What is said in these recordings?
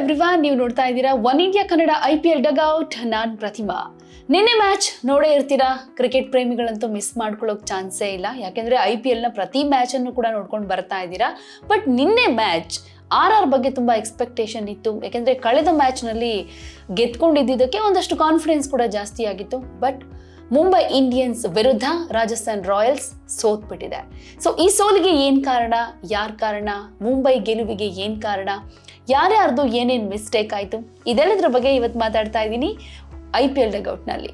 Everyone ನೀವು ನೋಡ್ತಾ ಇದ್ದೀರಾ one India Kannada I P L dugout ನಾನ್ ಪ್ರತಿಮಾ. ನಿನ್ನೆ ಮ್ಯಾಚ್ ನೋಡೇ ಇರ್ತೀರಾ? ಕ್ರಿಕೆಟ್ ಪ್ರೇಮಿಗಳಂತೂ ಮಿಸ್ ಮಾಡ್ಕೊಳ್ಳೋಕೆ ಚಾನ್ಸೇ ಇಲ್ಲ. ಯಾಕೆಂದ್ರೆ ಐ ಪಿ ಎಲ್ನ ಪ್ರತಿ ಮ್ಯಾಚ್ ಅನ್ನು ಕೂಡ ನೋಡ್ಕೊಂಡು ಬರ್ತಾ ಇದ್ದೀರಾ? ಬಟ್ ನಿನ್ನೆ ಮ್ಯಾಚ್ ಆರ್ ಆರ್ ಬಗ್ಗೆ ತುಂಬಾ ಎಕ್ಸ್ಪೆಕ್ಟೇಷನ್ ಇತ್ತು. ಯಾಕೆಂದ್ರೆ ಕಳೆದ ಮ್ಯಾಚ್ನಲ್ಲಿ ಗೆದ್ಕೊಂಡಿದ್ದಕ್ಕೆ ಒಂದಷ್ಟು ಕಾನ್ಫಿಡೆನ್ಸ್ ಕೂಡ ಜಾಸ್ತಿ ಆಗಿತ್ತು. ಬಟ್ ಮುಂಬೈ ಇಂಡಿಯನ್ಸ್ ವಿರುದ್ಧ ರಾಜಸ್ಥಾನ್ ರಾಯಲ್ಸ್ ಸೋತ್ಬಿಟ್ಟಿದೆ. ಸೊ ಈ ಸೋಲಿಗೆ ಏನ್ ಕಾರಣ? ಯಾರ್ ಕಾರಣ? ಮುಂಬೈ ಗೆಲುವಿಗೆ ಏನ್ ಕಾರಣ? ಯಾರ್ಯಾರ್ದು ಏನೇನು ಮಿಸ್ಟೇಕ್ ಆಯಿತು? ಇದೆಲ್ಲದ್ರ ಬಗ್ಗೆ ಇವತ್ತು ಮಾತಾಡ್ತಾ ಇದ್ದೀನಿ ಐ ಪಿ ಎಲ್ ಡಗೌಟ್ನಲ್ಲಿ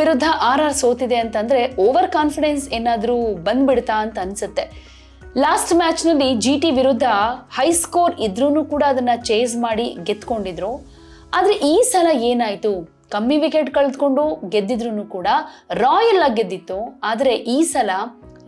ವಿರುದ್ಧ ಆರ್ ಆರ್ ಸೋತಿದೆ ಅಂತಂದ್ರೆ ಓವರ್ ಕಾನ್ಫಿಡೆನ್ಸ್ ಏನಾದ್ರೂ ಬಂದ್ಬಿಡ್ತಾ ಅಂತ ಅನ್ಸುತ್ತೆ. ಲಾಸ್ಟ್ ಮ್ಯಾಚ್ನಲ್ಲಿ ಜಿ ಟಿ ವಿರುದ್ಧ ಹೈ ಸ್ಕೋರ್ ಇದ್ರೂ ಕೂಡ ಅದನ್ನ ಚೇಸ್ ಮಾಡಿ ಗೆದ್ಕೊಂಡಿದ್ರು. ಆದರೆ ಈ ಸಲ ಏನಾಯ್ತು? ಕಮ್ಮಿ ವಿಕೆಟ್ ಕಳೆದುಕೊಂಡು ಗೆದ್ದಿದ್ರು ಕೂಡ ರಾಯಲ್ ಆಗಿ ಗೆದ್ದಿತ್ತು. ಆದರೆ ಈ ಸಲ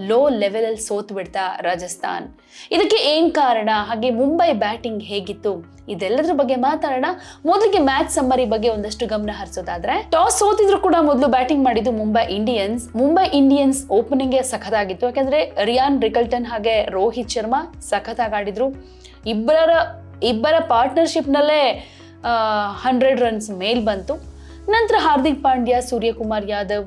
ಲೋ ಲೆವೆಲ್ ಅಲ್ಲಿ ಸೋತ್ ಬಿಡ್ತಾ ರಾಜಸ್ಥಾನ್. ಇದಕ್ಕೆ ಏನ್ ಕಾರಣ? ಹಾಗೆ ಮುಂಬೈ ಬ್ಯಾಟಿಂಗ್ ಹೇಗಿತ್ತು? ಇದೆಲ್ಲದ್ರ ಬಗ್ಗೆ ಮಾತಾಡೋಣ. ಮೊದಲಿಗೆ ಮ್ಯಾಚ್ ಸಮ್ಮರಿ ಬಗ್ಗೆ ಒಂದಷ್ಟು ಗಮನ ಹರಿಸೋದಾದ್ರೆ ಟಾಸ್ ಸೋತಿದ್ರು ಕೂಡ ಮೊದಲು ಬ್ಯಾಟಿಂಗ್ ಮಾಡಿದ್ದು Mumbai Indians Mumbai Indians opening ಸಖತ್ತಾಗಿತ್ತು. ಯಾಕಂದ್ರೆ ರಿಯಾನ್ ರಿಕಲ್ಟನ್ ಹಾಗೆ ರೋಹಿತ್ ಶರ್ಮಾ ಸಖತ್ತಾಗಿ ಆಡಿದ್ರು. ಇಬ್ಬರ ಇಬ್ಬರ ಪಾರ್ಟ್ನರ್ಶಿಪ್ನಲ್ಲೇ ಹಂಡ್ರೆಡ್ ರನ್ಸ್ ಮೇಲ್ ಬಂತು. ನಂತರ ಹಾರ್ದಿಕ್ ಪಾಂಡ್ಯ, ಸೂರ್ಯಕುಮಾರ್ ಯಾದವ್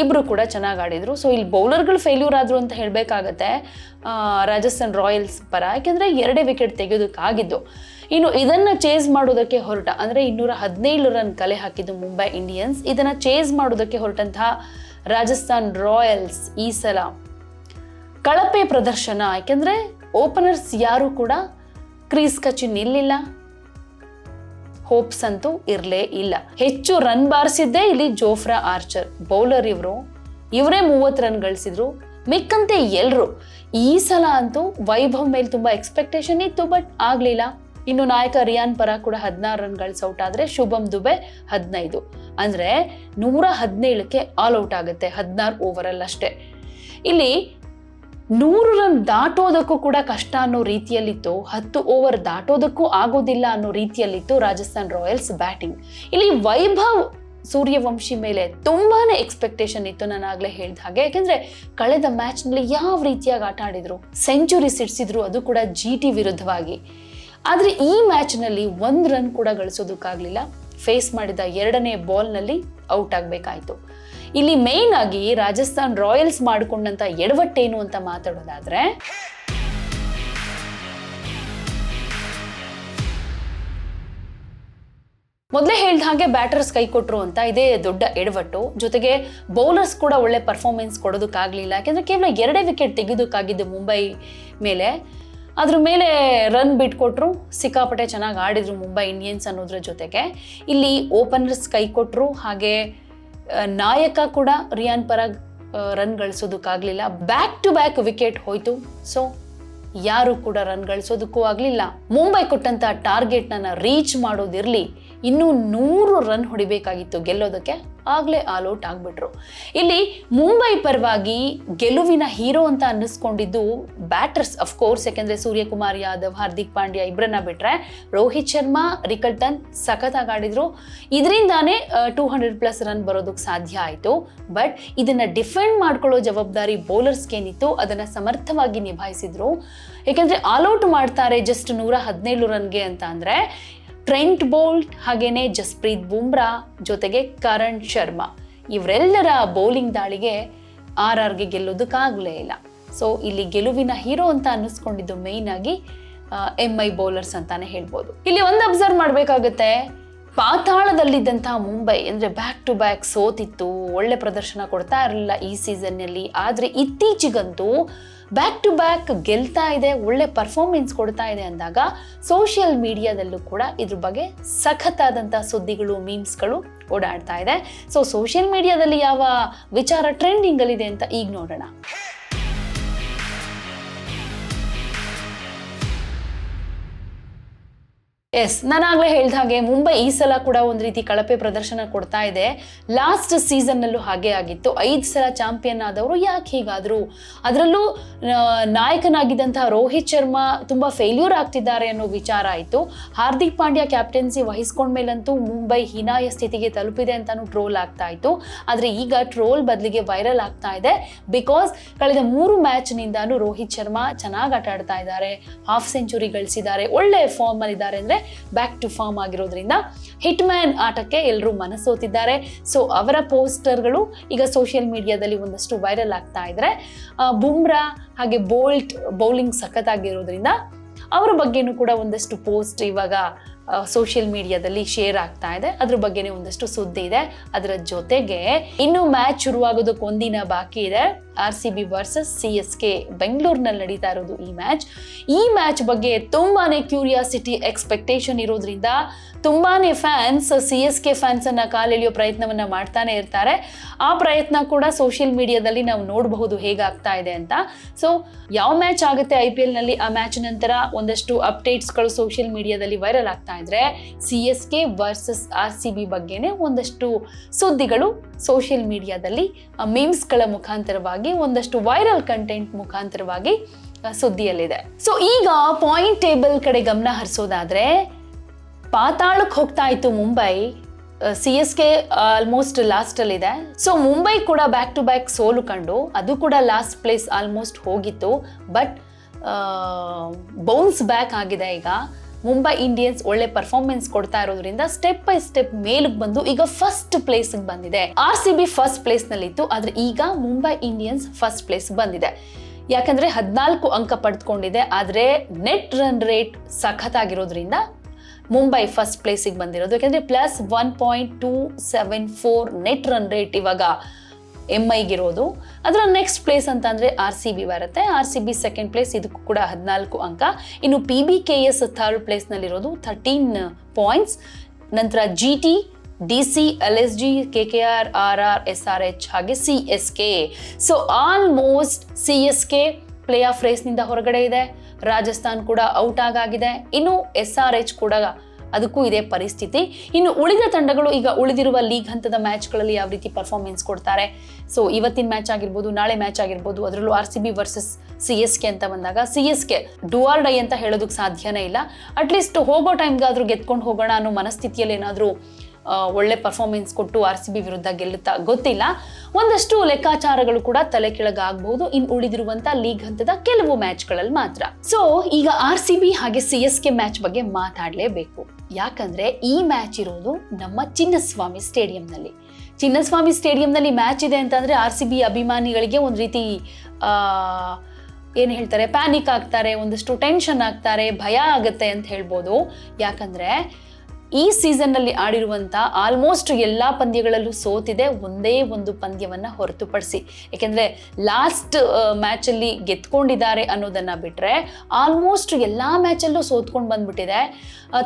ಇಬ್ರು ಕೂಡ ಚೆನ್ನಾಗಿ ಆಡಿದ್ರು. ಸೊ ಇಲ್ಲಿ ಬೌಲರ್ಗಳು ಫೇಲ್ಯೂರ್ ಆದ್ರು ಅಂತ ಹೇಳಬೇಕಾಗತ್ತೆ ರಾಜಸ್ಥಾನ್ ರಾಯಲ್ಸ್ ಪರ. ಯಾಕೆಂದ್ರೆ ಎರಡೇ ವಿಕೆಟ್ ತೆಗೆಯೋದಕ್ಕಾಗಿದ್ದು. ಇನ್ನು ಇದನ್ನ ಚೇಸ್ ಮಾಡೋದಕ್ಕೆ ಹೊರಟ, ಅಂದ್ರೆ ಇನ್ನೂರ ಹದಿನೇಳು ರನ್ ಕಲೆ ಹಾಕಿದ್ದು ಮುಂಬೈ ಇಂಡಿಯನ್ಸ್. ಇದನ್ನ ಚೇಸ್ ಮಾಡೋದಕ್ಕೆ ಹೊರಟಂತಹ ರಾಜಸ್ಥಾನ್ ರಾಯಲ್ಸ್ ಈ ಸಲ ಕಳಪೆ ಪ್ರದರ್ಶನ. ಯಾಕೆಂದ್ರೆ ಓಪನರ್ಸ್ ಯಾರು ಕೂಡ ಕ್ರೀಸ್ ಕಚ್ಚಿ ನಿಲ್ಲಿಲ್ಲ. ಹೋಪ್ಸ್ ಅಂತೂ ಇರಲೇ ಇಲ್ಲ. ಹೆಚ್ಚು ರನ್ ಬಾರಿಸಿದ್ದೇ ಇಲ್ಲಿ ಜೋಫ್ರಾ ಆರ್ಚರ್ ಬೌಲರ್ ಇವರು, ಇವರೇ ಮೂವತ್ತು ರನ್ ಗಳಿಸಿದ್ರು. ಮಿಕ್ಕಂತೆ ಎಲ್ಲರೂ ಈ ಸಲ ಅಂತೂ ವೈಭವ್ ಮೇಲೆ ತುಂಬ ಎಕ್ಸ್ಪೆಕ್ಟೇಷನ್ ಇತ್ತು ಬಟ್ ಆಗ್ಲಿಲ್ಲ. ಇನ್ನು ನಾಯಕ ರಿಯಾನ್ ಪರ ಕೂಡ ಹದಿನಾರು ರನ್ ಔಟ್ ಆದ್ರೆ ಶುಭಮ್ ದುಬೆ ಹದಿನೈದು. ಅಂದ್ರೆ ನೂರ ಹದಿನೇಳಕ್ಕೆ ಆಲ್ ಔಟ್ ಆಗುತ್ತೆ, ಹದಿನಾರು ಓವರ್ ಅಲ್ಲಿ ಅಷ್ಟೇ ಇಲ್ಲಿ ನೂರು ರನ್ ದಾಟೋದಕ್ಕೂ ಕೂಡ ಕಷ್ಟ ಅನ್ನೋ ರೀತಿಯಲ್ಲಿತ್ತು. ಹತ್ತು ಓವರ್ ದಾಟೋದಕ್ಕೂ ಆಗೋದಿಲ್ಲ ಅನ್ನೋ ರೀತಿಯಲ್ಲಿತ್ತು ರಾಜಸ್ಥಾನ್ ರಾಯಲ್ಸ್ ಬ್ಯಾಟಿಂಗ್. ಇಲ್ಲಿ ವೈಭವ್ ಸೂರ್ಯವಂಶಿ ಮೇಲೆ ತುಂಬಾನೇ ಎಕ್ಸ್ಪೆಕ್ಟೇಷನ್ ಇತ್ತು ನಾನು ಆಗ್ಲೇ ಹೇಳಿದ ಹಾಗೆ. ಯಾಕೆಂದ್ರೆ ಕಳೆದ ಮ್ಯಾಚ್ನಲ್ಲಿ ಯಾವ ರೀತಿಯಾಗಿ ಆಟ ಆಡಿದ್ರು ಸೆಂಚುರಿ ಸಿಡಿಸಿದ್ರು ಅದು ಕೂಡ ಜಿ ಟಿ ವಿರುದ್ಧವಾಗಿ. ಆದ್ರೆ ಈ ಮ್ಯಾಚ್ನಲ್ಲಿ ಒಂದ್ ರನ್ ಕೂಡ ಗಳಿಸೋದಕ್ಕಾಗ್ಲಿಲ್ಲ. ಫೇಸ್ ಮಾಡಿದ ಎರಡನೇ ಬಾಲ್ನಲ್ಲಿ ಔಟ್ ಆಗ್ಬೇಕಾಯ್ತು. ಇಲ್ಲಿ ಮೇನ್ ಆಗಿ ರಾಜಸ್ಥಾನ್ ರಾಯಲ್ಸ್ ಮಾಡಿಕೊಂಡಂತ ಎಡವಟ್ಟೇನು ಅಂತ ಮಾತಾಡೋದಾದ್ರೆ, ಮೊದಲೇ ಹೇಳಿದ ಹಾಗೆ ಬ್ಯಾಟರ್ಸ್ ಕೈ ಕೊಟ್ಟರು ಅಂತ ಇದೇ ದೊಡ್ಡ ಎಡವಟ್ಟು. ಜೊತೆಗೆ ಬೌಲರ್ಸ್ ಕೂಡ ಒಳ್ಳೆ ಪರ್ಫಾರ್ಮೆನ್ಸ್ ಕೊಡೋದಕ್ಕಾಗಲಿಲ್ಲ. ಯಾಕೆಂದರೆ ಕೇವಲ ಎರಡೇ ವಿಕೆಟ್ ತೆಗೆದಕ್ಕಾಗಿದ್ದು ಮುಂಬೈ ಮೇಲೆ. ಅದ್ರ ಮೇಲೆ ರನ್ ಬಿಟ್ಕೊಟ್ರು. ಸಿಕ್ಕಾಪಟ್ಟೆ ಚೆನ್ನಾಗಿ ಆಡಿದ್ರು ಮುಂಬೈ ಇಂಡಿಯನ್ಸ್ ಅನ್ನೋದ್ರ ಜೊತೆಗೆ. ಇಲ್ಲಿ ಓಪನರ್ಸ್ ಕೈ ಕೊಟ್ಟರು ಹಾಗೆ ನಾಯಕ ಕೂಡ ರಿಯಾನ್ ಪರಾಗ್ ರನ್ ಗಳಿಸೋದಕ್ಕಾಗಲಿಲ್ಲ. ಬ್ಯಾಕ್ ಟು ಬ್ಯಾಕ್ ವಿಕೆಟ್ ಹೋಯ್ತು. ಸೊ ಯಾರು ಕೂಡ ರನ್ ಗಳಿಸೋದಕ್ಕೂ ಆಗಲಿಲ್ಲ. ಮುಂಬೈ ಕೊಟ್ಟಂತ ಟಾರ್ಗೆಟ್ನ ರೀಚ್ ಮಾಡೋದಿರಲಿ. ಇನ್ನೂ ನೂರು ರನ್ ಹೊಡಿಬೇಕಾಗಿತ್ತು ಗೆಲ್ಲೋದಕ್ಕೆ, ಆಗಲೇ ಆಲ್ ಔಟ್ ಆಗ್ಬಿಟ್ರು. ಇಲ್ಲಿ ಮುಂಬೈ ಪರವಾಗಿ ಗೆಲುವಿನ ಹೀರೋ ಅಂತ ಅನ್ನಿಸ್ಕೊಂಡಿದ್ದು ಬ್ಯಾಟರ್ಸ್ ಅಫ್ಕೋರ್ಸ್ ಯಾಕೆಂದರೆ ಸೂರ್ಯಕುಮಾರ್ ಯಾದವ್, ಹಾರ್ದಿಕ್ ಪಾಂಡ್ಯ ಇಬ್ಬರನ್ನ ಬಿಟ್ರೆ ರೋಹಿತ್ ಶರ್ಮಾ ರಿಕಲ್ಟನ್ ಸಖತ್ತಾಗಿ ಆಡಿದ್ರು. ಇದರಿಂದಾನೇ ಟೂ ಹಂಡ್ರೆಡ್ ಪ್ಲಸ್ ರನ್ ಬರೋದಕ್ಕೆ ಸಾಧ್ಯ ಆಯಿತು. ಬಟ್ ಇದನ್ನ ಡಿಫೆಂಡ್ ಮಾಡ್ಕೊಳ್ಳೋ ಜವಾಬ್ದಾರಿ ಬೌಲರ್ಸ್ಗೇನಿತ್ತು ಅದನ್ನ ಸಮರ್ಥವಾಗಿ ನಿಭಾಯಿಸಿದ್ರು. ಯಾಕೆಂದ್ರೆ ಆಲ್ಔಟ್ ಮಾಡ್ತಾರೆ ಜಸ್ಟ್ ನೂರ ಹದಿನೇಳು ರನ್ಗೆ ಅಂತ ಅಂದ್ರೆ ಟ್ರೆಂಟ್ ಬೋಲ್ಟ್ ಹಾಗೇನೆ ಜಸ್ಪ್ರೀತ್ ಬುಮ್ರಾ ಜೊತೆಗೆ ಕರಣ್ ಶರ್ಮಾ. ಇವರೆಲ್ಲರ ಬೌಲಿಂಗ್ ದಾಳಿಗೆ ಆರ್ ಆರ್ಗೆ ಗೆಲ್ಲೋದಕ್ಕಾಗಲೇ ಇಲ್ಲ. ಸೊ ಇಲ್ಲಿ ಗೆಲುವಿನ ಹೀರೋ ಅಂತ ಅನ್ನಿಸ್ಕೊಂಡಿದ್ದು ಮೇಯ್ನ್ ಆಗಿ ಎಂ ಐ ಬೌಲರ್ಸ್ ಅಂತಾನೆ ಹೇಳ್ಬೋದು. ಇಲ್ಲಿ ಒಂದು ಅಬ್ಸರ್ವ್ ಮಾಡಬೇಕಾಗತ್ತೆ. ಪಾತಾಳದಲ್ಲಿದ್ದಂತಹ ಮುಂಬೈ, ಅಂದರೆ ಬ್ಯಾಕ್ ಟು ಬ್ಯಾಕ್ ಸೋತಿತ್ತು, ಒಳ್ಳೆ ಪ್ರದರ್ಶನ ಕೊಡ್ತಾ ಇರಲಿಲ್ಲ ಈ ಸೀಸನ್ನಲ್ಲಿ ಆದರೆ ಇತ್ತೀಚೆಗಂತೂ ಬ್ಯಾಕ್ ಟು ಬ್ಯಾಕ್ ಗೆಲ್ತಾ ಇದೆ, ಒಳ್ಳೆ ಪರ್ಫಾರ್ಮೆನ್ಸ್ ಕೊಡ್ತಾ ಇದೆ ಅಂದಾಗ ಸೋಷಿಯಲ್ ಮೀಡಿಯಾದಲ್ಲೂ ಕೂಡ ಇದ್ರ ಬಗ್ಗೆ ಸಖತ್ತಾದಂಥ ಸುದ್ದಿಗಳು ಮೀಮ್ಸ್ಗಳು ಓಡಾಡ್ತಾ ಇದೆ. ಸೊ ಸೋಷಿಯಲ್ ಮೀಡಿಯಾದಲ್ಲಿ ಯಾವ ವಿಚಾರ ಟ್ರೆಂಡಿಂಗಲ್ಲಿದೆ ಅಂತ ಈಗ ನೋಡೋಣ. ಎಸ್ ನಾನಾಗಲೇ ಹೇಳ್ದ ಹಾಗೆ ಮುಂಬೈ ಈ ಸಲ ಕೂಡ ಒಂದು ರೀತಿ ಕಳಪೆ ಪ್ರದರ್ಶನ ಕೊಡ್ತಾ ಇದೆ. ಲಾಸ್ಟ್ ಸೀಸನ್ನಲ್ಲೂ ಹಾಗೆ ಆಗಿತ್ತು. ಐದು ಸಲ ಚಾಂಪಿಯನ್ ಆದವರು ಯಾಕೆ ಹೀಗಾದರು? ಅದರಲ್ಲೂ ನಾಯಕನಾಗಿದ್ದಂತಹ ರೋಹಿತ್ ಶರ್ಮಾ ತುಂಬ ಫೇಲ್ಯೂರ್ ಆಗ್ತಿದ್ದಾರೆ ಅನ್ನೋ ವಿಚಾರ ಆಯಿತು. ಹಾರ್ದಿಕ್ ಪಾಂಡ್ಯ ಕ್ಯಾಪ್ಟನ್ಸಿ ವಹಿಸ್ಕೊಂಡ್ಮೇಲಂತೂ ಮುಂಬೈ ಹೀನಾಯ ಸ್ಥಿತಿಗೆ ತಲುಪಿದೆ ಅಂತಾನು ಟ್ರೋಲ್ ಆಗ್ತಾ ಇತ್ತು. ಆದರೆ ಈಗ ಟ್ರೋಲ್ ಬದಲಿಗೆ ವೈರಲ್ ಆಗ್ತಾ ಇದೆ. ಬಿಕಾಸ್ ಕಳೆದ ಮೂರು ಮ್ಯಾಚ್ನಿಂದಾನು ರೋಹಿತ್ ಶರ್ಮಾ ಚೆನ್ನಾಗಿ ಆಟ ಆಡ್ತಾ ಇದ್ದಾರೆ. ಹಾಫ್ ಸೆಂಚುರಿ ಗಳಿಸಿದ್ದಾರೆ. ಒಳ್ಳೆ ಫಾರ್ಮ್ ಅಲ್ಲಿ ಇದ್ದಾರೆ ಅಂದ್ರೆ ಬ್ಯಾಕ್ ಟು ಫಾರ್ಮ್ ಆಗಿರೋದ್ರಿಂದ ಹಿಟ್ ಮ್ಯಾನ್ ಆಟಕ್ಕೆ ಎಲ್ಲರೂ ಮನಸೋತಿದ್ದಾರೆ. ಸೊ ಅವರ ಪೋಸ್ಟರ್ಗಳು ಈಗ ಸೋಷಿಯಲ್ ಮೀಡಿಯಾದಲ್ಲಿ ಒಂದಷ್ಟು ವೈರಲ್ ಆಗ್ತಾ ಇದ್ರೆ ಬುಮ್ರಾ ಹಾಗೆ ಬೋಲ್ಟ್ ಬೌಲಿಂಗ್ ಸಖತ್ತಾಗಿರೋದ್ರಿಂದ ಅವರ ಬಗ್ಗೆನೂ ಕೂಡ ಒಂದಷ್ಟು ಪೋಸ್ಟ್ ಇವಾಗ ಸೋಷಿಯಲ್ ಮೀಡಿಯಾದಲ್ಲಿ ಶೇರ್ ಆಗ್ತಾ ಇದೆ. ಅದ್ರ ಬಗ್ಗೆನೇ ಒಂದಷ್ಟು ಸುದ್ದಿ ಇದೆ. ಅದರ ಜೊತೆಗೆ ಇನ್ನು ಮ್ಯಾಚ್ ಶುರುವಾಗೋದಕ್ಕೆ ಒಂದಿನ ಬಾಕಿ ಇದೆ. R C B versus C S K ಬೆಂಗಳೂರಿನಲ್ಲಿ ನಡೀತಾ ಇರೋದು ಈ ಮ್ಯಾಚ್ ಈ ಮ್ಯಾಚ್ ಬಗ್ಗೆ ತುಂಬಾನೇ ಕ್ಯೂರಿಯಾಸಿಟಿ ಎಕ್ಸ್ಪೆಕ್ಟೇಷನ್ ಇರೋದ್ರಿಂದ ತುಂಬಾನೇ fans C S K fans ಅನ್ನ ಕಾಲೆಳೆಯೋ ಪ್ರಯತ್ನವನ್ನ ಮಾಡ್ತಾನೆ ಇರ್ತಾರೆ. ಆ ಪ್ರಯತ್ನ ಕೂಡ ಸೋಷಿಯಲ್ ಮೀಡಿಯಾದಲ್ಲಿ ನಾವು ನೋಡಬಹುದು ಹೇಗಾಗ್ತಾ ಇದೆ ಅಂತ. ಸೊ ಯಾವ ಮ್ಯಾಚ್ ಆಗುತ್ತೆ ಐ ಪಿ ಎಲ್ನಲ್ಲಿ ಆ ಮ್ಯಾಚ್ ನಂತರ ಒಂದಷ್ಟು ಅಪ್ಡೇಟ್ಸ್ಗಳು ಸೋಷಿಯಲ್ ಮೀಡಿಯಾದಲ್ಲಿ ವೈರಲ್ ಆಗ್ತಾ ಇದ್ರೆ C S K versus R C B ಬಗ್ಗೆನೇ ಒಂದಷ್ಟು ಸುದ್ದಿಗಳು ಸೋಷಿಯಲ್ ಮೀಡಿಯಾದಲ್ಲಿ ಮೀಮ್ಸ್ಗಳ ಮುಖಾಂತರವಾಗಿ ಒಂದಷ್ಟು ವೈರಲ್ ಕಂಟೆಂಟ್ ಮುಖಾಂತರವಾಗಿ ಸುದ್ದಿಯಲ್ಲಿದೆ. ಸೊ ಈಗ ಪಾಯಿಂಟ್ ಟೇಬಲ್ ಕಡೆ ಗಮನ ಹರಿಸೋದಾದ್ರೆ, ಪಾತಾಳಕ್ಕೆ ಹೋಗ್ತಾ ಇತ್ತು Mumbai C S K almost ಲಾಸ್ಟಲ್ಲಿದೆ so Mumbai ಕೂಡ ಬ್ಯಾಕ್ ಟು ಬ್ಯಾಕ್ ಸೋಲು ಕಂಡು, ಅದು ಕೂಡ ಲಾಸ್ಟ್ ಪ್ಲೇಸ್ ಆಲ್ಮೋಸ್ಟ್ ಹೋಗಿತ್ತು. ಬಟ್ ಬೌನ್ಸ್ ಬ್ಯಾಕ್ ಆಗಿದೆ ಈಗ. ಮುಂಬೈ ಇಂಡಿಯನ್ಸ್ ಒಳ್ಳೆ ಪರ್ಫಾರ್ಮೆನ್ಸ್ ಕೊಡ್ತಾ ಇರೋದ್ರಿಂದ ಸ್ಟೆಪ್ ಬೈ ಸ್ಟೆಪ್ ಮೇಲಕ್ಕೆ ಬಂದು ಈಗ ಫಸ್ಟ್ ಪ್ಲೇಸ್ ಬಂದಿದೆ. ಆರ್ ಸಿ ಬಿ ಫಸ್ಟ್ ಪ್ಲೇಸ್ನಲ್ಲಿ ಇತ್ತು ಆದ್ರೆ ಈಗ ಮುಂಬೈ ಇಂಡಿಯನ್ಸ್ ಫಸ್ಟ್ ಪ್ಲೇಸ್ ಬಂದಿದೆ. ಯಾಕಂದ್ರೆ ಹದಿನಾಲ್ಕು ಅಂಕ ಪಡೆದುಕೊಂಡಿದೆ ಆದ್ರೆ ನೆಟ್ ರನ್ ರೇಟ್ ಸಖತ್ತಾಗಿರೋದ್ರಿಂದ ಮುಂಬೈ ಫಸ್ಟ್ ಪ್ಲೇಸಿಗೆ ಬಂದಿರೋದು. ಯಾಕಂದ್ರೆ plus one point two seven four net run rate ಇವಾಗ ಎಂ ಐಗಿರೋದು ಅದರ ನೆಕ್ಸ್ಟ್ ಪ್ಲೇಸ್ ಅಂತ ಅಂದರೆ ಆರ್ ಸಿ ಬಿ ಬರುತ್ತೆ. R C B second place ಇದಕ್ಕೂ ಕೂಡ ಹದಿನಾಲ್ಕು ಅಂಕ. ಇನ್ನು P B K S third ಪ್ಲೇಸ್ನಲ್ಲಿರೋದು thirteen points ನಂತರ G T D C L S G K K R R R S R H ಹಾಗೆ C S K so almost C S K play off ರೇಸ್ನಿಂದ ಹೊರಗಡೆ ಇದೆ. ರಾಜಸ್ಥಾನ್ ಕೂಡ out ಆಗಾಗಿದೆ. ಇನ್ನು S R H ಕೂಡ ಅದಕ್ಕೂ ಇದೇ ಪರಿಸ್ಥಿತಿ. ಇನ್ನು ಉಳಿದ ತಂಡಗಳು ಈಗ ಉಳಿದಿರುವ ಲೀಗ್ ಹಂತದ ಮ್ಯಾಚ್ಗಳಲ್ಲಿ ಯಾವ ರೀತಿ ಪರ್ಫಾರ್ಮೆನ್ಸ್ ಕೊಡ್ತಾರೆ? ಸೊ ಇವತ್ತಿನ ಮ್ಯಾಚ್ ಆಗಿರ್ಬೋದು, ನಾಳೆ ಮ್ಯಾಚ್ ಆಗಿರ್ಬೋದು, ಅದರಲ್ಲೂ R C B versus C S K ಅಂತ ಬಂದಾಗ C S K do or die ಅಂತ ಹೇಳೋದಕ್ಕೆ ಸಾಧ್ಯನೇ ಇಲ್ಲ. ಅಟ್ಲೀಸ್ಟ್ ಹೋಗೋ ಟೈಮ್ಗಾದರೂ ಗೆದ್ಕೊಂಡು ಹೋಗೋಣ ಅನ್ನೋ ಮನಸ್ಥಿತಿಯಲ್ಲಿ ಏನಾದರೂ ಒಳ್ಳೆ ಪರ್ಫಾರ್ಮೆನ್ಸ್ ಕೊಟ್ಟು ಆರ್ ಸಿ ಬಿ ವಿರುದ್ಧ ಗೆಲ್ಲುತ್ತಾ ಗೊತ್ತಿಲ್ಲ. ಒಂದಷ್ಟು ಲೆಕ್ಕಾಚಾರಗಳು ಕೂಡ ತಲೆ ಕೆಳಗಾಗಬಹುದು ಇನ್ನು ಉಳಿದಿರುವಂತ ಲೀಗ್ ಹಂತದ ಕೆಲವು ಮ್ಯಾಚ್ಗಳಲ್ಲಿ ಮಾತ್ರ. ಸೊ ಈಗ ಆರ್ ಸಿ ಬಿ ಹಾಗೆ ಸಿ ಎಸ್ ಕೆ ಮ್ಯಾಚ್ ಬಗ್ಗೆ ಮಾತಾಡಲೇಬೇಕು. ಯಾಕಂದ್ರೆ ಈ ಮ್ಯಾಚ್ ಇರೋದು ನಮ್ಮ ಚಿನ್ನಸ್ವಾಮಿ ಸ್ಟೇಡಿಯಂನಲ್ಲಿ ಚಿನ್ನಸ್ವಾಮಿ ಸ್ಟೇಡಿಯಂನಲ್ಲಿ ಮ್ಯಾಚ್ ಇದೆ ಅಂತಂದ್ರೆ ಆರ್ ಸಿ ಬಿ ಅಭಿಮಾನಿಗಳಿಗೆ ಒಂದು ರೀತಿ ಏನು ಹೇಳ್ತಾರೆ ಪ್ಯಾನಿಕ್ ಆಗ್ತಾರೆ, ಒಂದಷ್ಟು ಟೆನ್ಷನ್ ಆಗ್ತಾರೆ, ಭಯ ಆಗುತ್ತೆ ಅಂತ ಹೇಳ್ಬೋದು. ಯಾಕಂದ್ರೆ ಈ ಸೀಸನ್ನಲ್ಲಿ ಆಡಿರುವಂಥ ಆಲ್ಮೋಸ್ಟ್ ಎಲ್ಲ ಪಂದ್ಯಗಳಲ್ಲೂ ಸೋತಿದೆ. ಒಂದೇ ಒಂದು ಪಂದ್ಯವನ್ನು ಹೊರತುಪಡಿಸಿ. ಏಕೆಂದರೆ ಲಾಸ್ಟ್ ಮ್ಯಾಚಲ್ಲಿ ಗೆದ್ಕೊಂಡಿದ್ದಾರೆ ಅನ್ನೋದನ್ನು ಬಿಟ್ಟರೆ ಆಲ್ಮೋಸ್ಟ್ ಎಲ್ಲ ಮ್ಯಾಚಲ್ಲೂ ಸೋತ್ಕೊಂಡು ಬಂದ್ಬಿಟ್ಟಿದೆ.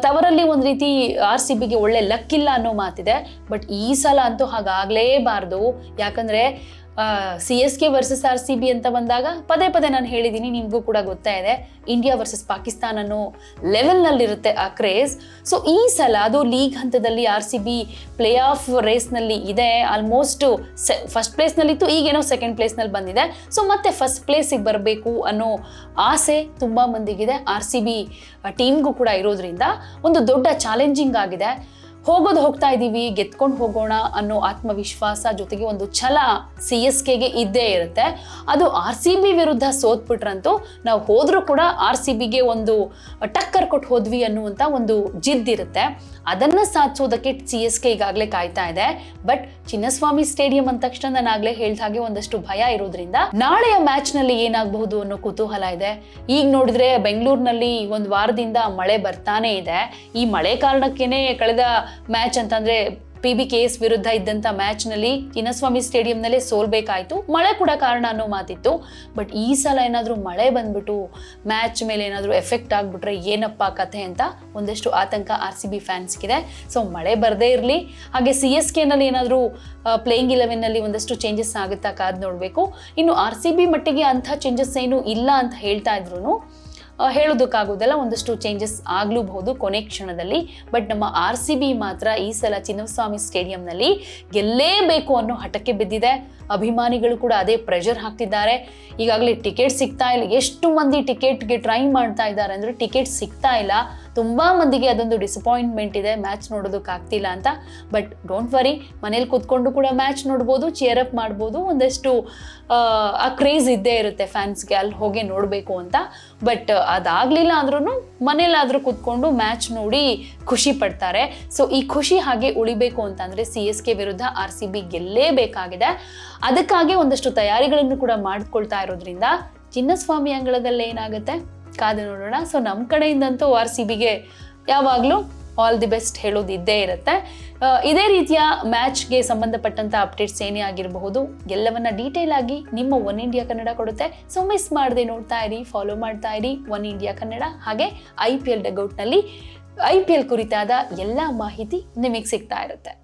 ತವರಲ್ಲಿ ಒಂದು ರೀತಿ ಆರ್ ಸಿ ಬಿಗೆ ಒಳ್ಳೆ ಲಕ್ ಇಲ್ಲ ಅನ್ನೋ ಮಾತಿದೆ. ಬಟ್ ಈ ಸಲ ಅಂತೂ ಹಾಗಾಗಲೇಬಾರ್ದು. ಯಾಕಂದರೆ C S K versus R C B ಅಂತ ಬಂದಾಗ ಪದೇ ಪದೇ ನಾನು ಹೇಳಿದ್ದೀನಿ, ನಿಮಗೂ ಕೂಡ ಗೊತ್ತಾ ಇದೆ. ಇಂಡಿಯಾ ವರ್ಸಸ್ ಪಾಕಿಸ್ತಾನ ಅನ್ನೋ ಲೆವೆಲ್ನಲ್ಲಿರುತ್ತೆ ಆ ಕ್ರೇಜ್ ಸೊ ಈ ಸಲ ಅದು ಲೀಗ್ ಹಂತದಲ್ಲಿ R C B play off ರೇಸ್ನಲ್ಲಿ ಇದೆ. ಆಲ್ಮೋಸ್ಟ್ ಫಸ್ಟ್ ಪ್ಲೇಸ್ನಲ್ಲಿತ್ತು ಈಗೇನೋ ಸೆಕೆಂಡ್ ಪ್ಲೇಸ್ನಲ್ಲಿ ಬಂದಿದೆ. ಸೊ ಮತ್ತೆ ಫಸ್ಟ್ ಪ್ಲೇಸಿಗೆ ಬರಬೇಕು ಅನ್ನೋ ಆಸೆ ತುಂಬ ಮಂದಿಗಿದೆ. ಆರ್ ಸಿ ಬಿ ಟೀಮ್ಗೂ ಕೂಡ ಇರೋದ್ರಿಂದ ಒಂದು ದೊಡ್ಡ ಚಾಲೆಂಜಿಂಗ್ ಆಗಿದೆ. ಹೋಗೋದು ಹೋಗ್ತಾ ಇದ್ದೀವಿ ಗೆದ್ಕೊಂಡು ಹೋಗೋಣ ಅನ್ನೋ ಆತ್ಮವಿಶ್ವಾಸ ಜೊತೆಗೆ ಒಂದು ಛಲ ಸಿ ಎಸ್ ಕೆಗೆ ಇದ್ದೇ ಇರುತ್ತೆ. ಅದು ಆರ್ ಸಿ ಬಿ ವಿರುದ್ಧ ಸೋತ್ಬಿಟ್ರಂತೂ ನಾವು ಹೋದರೂ ಕೂಡ ಆರ್ ಸಿ ಬಿಗೆ ಒಂದು ಟಕ್ಕರ್ ಕೊಟ್ಟು ಹೋದ್ವಿ ಅನ್ನುವಂಥ ಒಂದು ಜಿದ್ದಿರುತ್ತೆ. ಅದನ್ನು ಸಾಧಿಸೋದಕ್ಕೆ ಸಿ ಎಸ್ ಕೆ ಈಗಾಗಲೇ ಕಾಯ್ತಾ ಇದೆ. ಬಟ್ ಚಿನ್ನಸ್ವಾಮಿ ಸ್ಟೇಡಿಯಂ ಅಂದ ತಕ್ಷಣ ನಾನು ಆಗ್ಲೇ ಹೇಳ್ದ ಹಾಗೆ ಒಂದಷ್ಟು ಭಯ ಇರೋದ್ರಿಂದ ನಾಳೆಯ ಮ್ಯಾಚ್ನಲ್ಲಿ ಏನಾಗಬಹುದು ಅನ್ನೋ ಕುತೂಹಲ ಇದೆ. ಈಗ ನೋಡಿದ್ರೆ ಬೆಂಗಳೂರಿನಲ್ಲಿ ಒಂದು ವಾರದಿಂದ ಮಳೆ ಬರ್ತಾನೆ ಇದೆ. ಈ ಮಳೆ ಕಾರಣಕ್ಕೇನೆ ಕಳೆದ ಮ್ಯಾಚ್ ಅಂತಂದ್ರೆ ಪಿ ಬಿ ಕೆ ಎಸ್ ವಿರುದ್ಧ ನಲ್ಲಿ ಮ್ಯಾಚ್ನಲ್ಲಿ ಸ್ಟೇಡಿಯಂ ನಲ್ಲೇ ಸೋಲ್ಬೇಕಾಯ್ತು. ಮಳೆ ಕೂಡ ಕಾರಣ ಅನ್ನೋ ಮಾತಿತ್ತು. ಬಟ್ ಈ ಸಲ ಏನಾದರೂ ಮಳೆ ಬಂದ್ಬಿಟ್ಟು ಮ್ಯಾಚ್ ಮೇಲೆ ಏನಾದರೂ ಎಫೆಕ್ಟ್ ಆಗ್ಬಿಟ್ರೆ ಏನಪ್ಪ ಕಥೆ ಅಂತ ಒಂದಷ್ಟು ಆತಂಕ ಆರ್ ಸಿ ಬಿ ಫ್ಯಾನ್ಸ್ಗಿದೆ ಸೊ ಮಳೆ ಬರದೇ ಇರಲಿ. ಹಾಗೆ ಸಿ ಎಸ್ ಕೆನಲ್ಲಿ ಏನಾದರೂ ಪ್ಲೇಯಿಂಗ್ ಇಲೆವೆನ್ನಲ್ಲಿ ಒಂದಷ್ಟು ಚೇಂಜಸ್ ಆಗುತ್ತಾ ಕಾದ್ ನೋಡಬೇಕು. ಇನ್ನು ಆರ್ ಸಿ ಬಿ ಮಟ್ಟಿಗೆ ಅಂಥ ಚೇಂಜಸ್ ಏನು ಇಲ್ಲ ಅಂತ ಹೇಳ್ತಾ ಇದ್ರು ಹೇಳೋದಕ್ಕಾಗೋದಲ್ಲ ಒಂದಷ್ಟು ಚೇಂಜಸ್ ಆಗ್ಲೂಬಹುದು ಕೊನೆ ಕ್ಷಣದಲ್ಲಿ. ಬಟ್ ನಮ್ಮ ಆರ್ ಸಿ ಬಿ ಮಾತ್ರ ಈ ಸಲ ಚಿನ್ನಸ್ವಾಮಿ ಸ್ಟೇಡಿಯಂನಲ್ಲಿ ಗೆಲ್ಲೇಬೇಕು ಅನ್ನೋ ಹಠಕ್ಕೆ ಬಿದ್ದಿದೆ. ಅಭಿಮಾನಿಗಳು ಕೂಡ ಅದೇ ಪ್ರೆಷರ್ ಹಾಕ್ತಿದ್ದಾರೆ. ಈಗಾಗಲೇ ಟಿಕೆಟ್ ಸಿಗ್ತಾ ಇಲ್ಲ. ಎಷ್ಟು ಮಂದಿ ಟಿಕೆಟ್ಗೆ ಟ್ರೈ ಮಾಡ್ತಾ ಇದ್ದಾರೆ ಅಂದರೆ ಟಿಕೆಟ್ ಸಿಗ್ತಾ ಇಲ್ಲ. ತುಂಬ ಮಂದಿಗೆ ಅದೊಂದು ಡಿಸಪಾಯಿಂಟ್ಮೆಂಟ್ ಇದೆ ಮ್ಯಾಚ್ ನೋಡೋದಕ್ಕಾಗ್ತಿಲ್ಲ ಅಂತ. ಬಟ್ ಡೋಂಟ್ ವರಿ ಮನೇಲಿ ಕೂತ್ಕೊಂಡು ಕೂಡ ಮ್ಯಾಚ್ ನೋಡ್ಬೋದು ಚಿಯರ್ ಅಪ್ ಮಾಡ್ಬೋದು ಒಂದಷ್ಟು ಆ, ಕ್ರೇಜ್ ಇದ್ದೇ ಇರುತ್ತೆ ಫ್ಯಾನ್ಸ್ಗೆ ಅಲ್ಲಿ ಹೋಗಿ ನೋಡಬೇಕು ಅಂತ. ಬಟ್ ಅದಾಗಲಿಲ್ಲ ಅಂದ್ರೂ ಮನೇಲಾದರೂ ಕೂತ್ಕೊಂಡು ಮ್ಯಾಚ್ ನೋಡಿ ಖುಷಿ ಪಡ್ತಾರೆ. ಸೊ ಈ ಖುಷಿ ಹಾಗೆ ಉಳಿಬೇಕು ಅಂತಂದರೆ ಸಿ ಎಸ್ ಕೆ ವಿರುದ್ಧ ಆರ್ ಸಿ ಬಿ ಗೆಲ್ಲೇಬೇಕಾಗಿದೆ. ಅದಕ್ಕಾಗಿ ಒಂದಷ್ಟು ತಯಾರಿಗಳನ್ನು ಕೂಡ ಮಾಡಿಕೊಳ್ತಾ ಇರೋದ್ರಿಂದ ಚಿನ್ನಸ್ವಾಮಿ ಅಂಗಳದಲ್ಲಿ ಏನಾಗುತ್ತೆ? ಕಾದು ನೋಡೋಣ. ಸೊ ನಮ್ಮ ಕಡೆಯಿಂದಂತೂ ಆರ್ ಸಿ ಬಿಗೆ ಯಾವಾಗಲೂ ಆಲ್ ದಿ ಬೆಸ್ಟ್ ಹೇಳೋದು ಇದ್ದೇ ಇರುತ್ತೆ. ಇದೇ ರೀತಿಯ ಮ್ಯಾಚ್ಗೆ ಸಂಬಂಧಪಟ್ಟಂಥ ಅಪ್ಡೇಟ್ಸ್ ಏನೇ ಆಗಿರಬಹುದು, ಎಲ್ಲವನ್ನ ಡೀಟೇಲ್ ಆಗಿ ನಿಮ್ಮ ಒನ್ ಇಂಡಿಯಾ ಕನ್ನಡ ಕೊಡುತ್ತೆ. ಸೊ ಮಿಸ್ ಮಾಡದೆ ನೋಡ್ತಾ ಇರಿ ಫಾಲೋ ಮಾಡ್ತಾ ಇರಿ ಒನ್ ಇಂಡಿಯಾ ಕನ್ನಡ ಹಾಗೆ ಐ ಪಿ ಎಲ್ ಡಗೌಟ್ನಲ್ಲಿ ಐ ಪಿ ಎಲ್ ಕುರಿತಾದ ಎಲ್ಲ ಮಾಹಿತಿ ನಿಮಗೆ ಸಿಗ್ತಾ ಇರುತ್ತೆ.